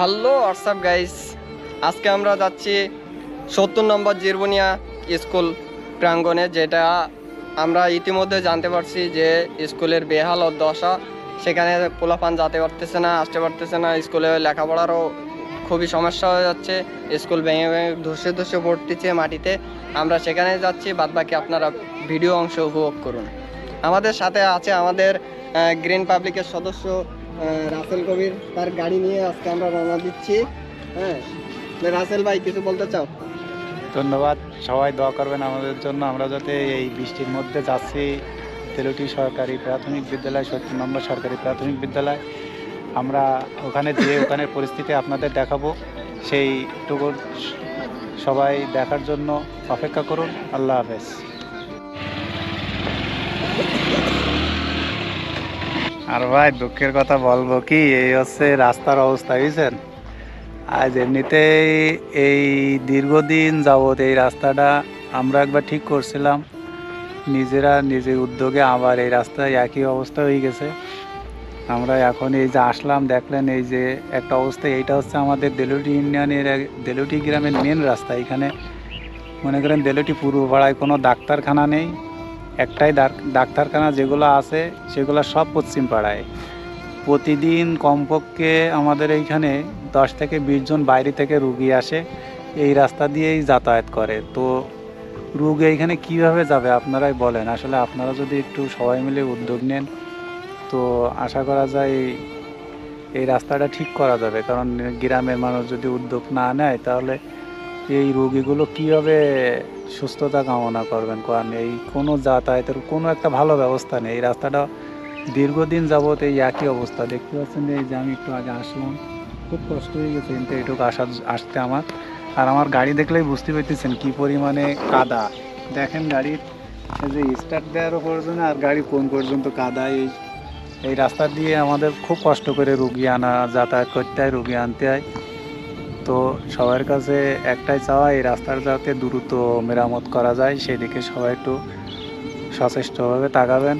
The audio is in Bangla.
হ্যালো হোয়াটসঅ্যাপ গাইস আজকে আমরা যাচ্ছি সত্তর নম্বর জিরবনিয়া স্কুল প্রাঙ্গণে, যেটা আমরা ইতিমধ্যে জানতে পারছি যে স্কুলের বেহাল ও দশা সেখানে পোলাপান যেতে পারতেছে না, আসতে পারতেছে না, স্কুলে লেখাপড়ারও খুবই সমস্যা হয়ে যাচ্ছে, স্কুল ভেঙে ভেঙে ধসে ধসে পড়তেছে মাটিতে। আমরা সেখানে যাচ্ছি, বাদবাকি আপনারা ভিডিও অংশ উপভোগ করুন। আমাদের সাথে আছে আমাদের গ্রিন পাবলিকের সদস্য রাসেল কবির তার গাড়ি নিয়ে আজকে আমরা রওনা দিচ্ছি। হ্যাঁ রাসেল ভাই, কিছু বলতে চাও? ধন্যবাদ। সবাই দোয়া করবেন আমাদের জন্য। আমরা যাতে এই বৃষ্টির মধ্যে যাচ্ছি, তেলুটি সরকারি প্রাথমিক বিদ্যালয়, সত্তর নম্বর সরকারি প্রাথমিক বিদ্যালয়। আমরা ওখানে যেয়ে ওখানের পরিস্থিতি আপনাদের দেখাবো। সেইটুকু সবাই দেখার জন্য অপেক্ষা করুন। আল্লাহ হাফেজ। আর ভাই, দুঃখের কথা বলব কি, এই হচ্ছে রাস্তার অবস্থা, বুঝছেন? আজ এমনিতেই এই দীর্ঘদিন যাবৎ এই রাস্তাটা আমরা একবার ঠিক করছিলাম। নিজেরা নিজের উদ্যোগে আবার এই রাস্তায় একই অবস্থা হয়ে গেছে। আমরা এখন এই যে আসলাম, দেখলেন এই যে একটা অবস্থা, এইটা হচ্ছে আমাদের দেলুটি ইউনিয়নের দেলুটি গ্রামের মেন রাস্তা। এখানে মনে করেন দেলুটি পূর্ব পাড়ায় কোনো ডাক্তারখানা নেই। একটাই ডাক- ডাক্তারখানা যেগুলো আছে, সেগুলো সব পশ্চিম পাড়ায়। প্রতিদিন কমপক্ষে আমাদের এইখানে দশ থেকে বিশ জন বাইরে থেকে রুগী আসে, এই রাস্তা দিয়েই যাতায়াত করে। তো রুগী এইখানে কীভাবে যাবে, আপনারাই বলেন। আসলে আপনারা যদি একটু সবাই মিলে উদ্যোগ নেন, তো আশা করা যায় এই রাস্তাটা ঠিক করা যাবে। কারণ গ্রামের মানুষ যদি উদ্যোগ না নেয়, তাহলে এই রোগীগুলো কীভাবে সুস্থতা কামনা করবেন? কারণ এই কোনো যাতায়াতের কোনো একটা ভালো ব্যবস্থা নেই। এই রাস্তাটা দীর্ঘদিন যাবত এই একই অবস্থা। দেখতে পাচ্ছেন এই যে আমি একটু আগে আসলাম, খুব কষ্ট হয়ে গেছে কিন্তু এটুকু আসা আসতে আমার। আর আমার গাড়ি দেখলেই বুঝতে পারতেছেন কী পরিমাণে কাদা। দেখেন গাড়ির যে স্টার্ট দেওয়ারও প্রয়োজন আর গাড়ি কোন পর্যন্ত কাদা, এই এই রাস্তা দিয়ে আমাদের খুব কষ্ট করে রুগী আনা, যাতায়াত করতে হয়, রুগী আনতে হয়। তো সবার কাছে একটাই চাওয়া, এই রাস্তার যাতে দ্রুত মেরামত করা যায়, সেদিকে সবাই একটু সচেষ্টভাবে তাকাবেন।